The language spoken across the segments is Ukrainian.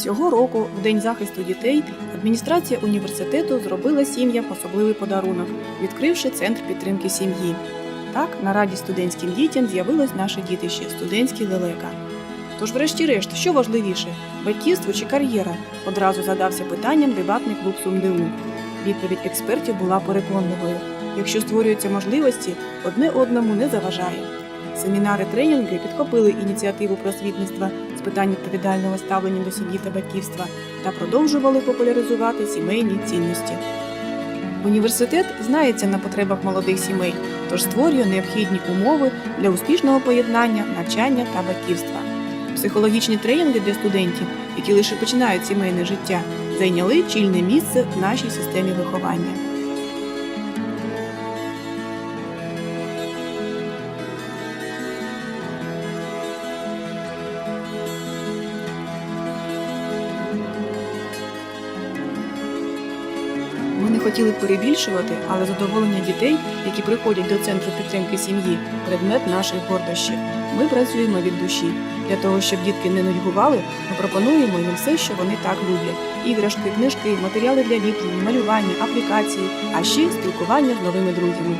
Цього року, в День захисту дітей, адміністрація університету зробила сім'ям особливий подарунок, відкривши центр підтримки сім'ї. Так, на раді студентським дітям з'явилось наше дітище студентський лелека. Тож, врешті-решт, що важливіше батьківство чи кар'єра? Одразу задався питанням дебатний клуб СумДУ. Відповідь експертів була переконливою. Якщо створюються можливості, одне одному не заважає. Семінари тренінги підхопили ініціативу просвітництва з питань відповідального ставлення до сім'ї та батьківства та продовжували популяризувати сімейні цінності. Університет знається на потребах молодих сімей, тож створює необхідні умови для успішного поєднання навчання та батьківства. Психологічні тренінги для студентів, які лише починають сімейне життя, зайняли чільне місце в нашій системі виховання. Хотіли перебільшувати, але задоволення дітей, які приходять до центру підтримки сім'ї, предмет наших гордощів. Ми працюємо від душі. Для того, щоб дітки не нудьгували, ми пропонуємо їм все, що вони так люблять: іграшки, книжки, матеріали для ліплення, малювання, аплікації, а ще спілкування з новими друзями.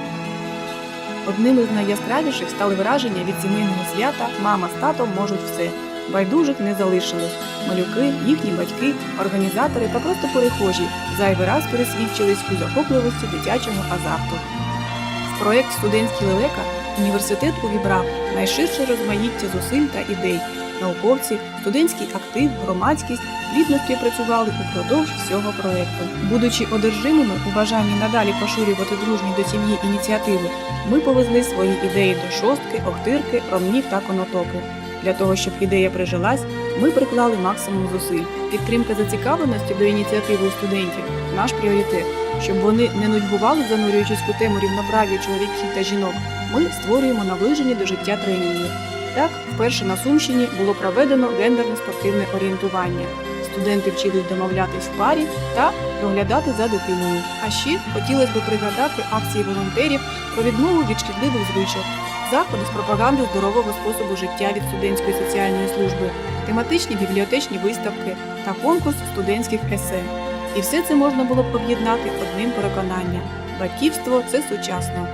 Одним із найяскравіших стали враження від сімейного свята Мама з татом можуть все. Байдужих не залишилось. Малюки, їхні батьки, організатори та просто перехожі зайвий раз пересвідчились у захопливості дитячого азарту. В проєкт Студентський лелека університет увібрав найширше розмаїття зусиль та ідей. Науковці, студентський актив, громадськість плідно співпрацювали упродовж всього проєкту. Будучи одержимими у бажанні надалі поширювати дружні до сім'ї ініціативи, ми повезли свої ідеї до шостки, охтирки, ромнів та конотопи. Для того, щоб ідея прижилась, ми приклали максимум зусиль. Підтримка зацікавленості до ініціативи студентів наш пріоритет. Щоб вони не нудьгували, занурюючись у тему рівноправ'я чоловіків та жінок, ми створюємо наближені до життя тренінги. Так, вперше на Сумщині було проведено гендерне спортивне орієнтування. Студенти вчились домовлятись в парі та доглядати за дитиною. А ще хотілося б пригадати акції волонтерів про відмову від шкідливих звичок, заходи з пропаганди здорового способу життя від студентської соціальної служби, тематичні бібліотечні виставки та конкурс студентських есе. І все це можна було б об'єднати одним переконанням: батьківство це сучасно.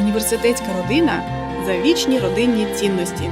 Університетська родина за вічні родинні цінності.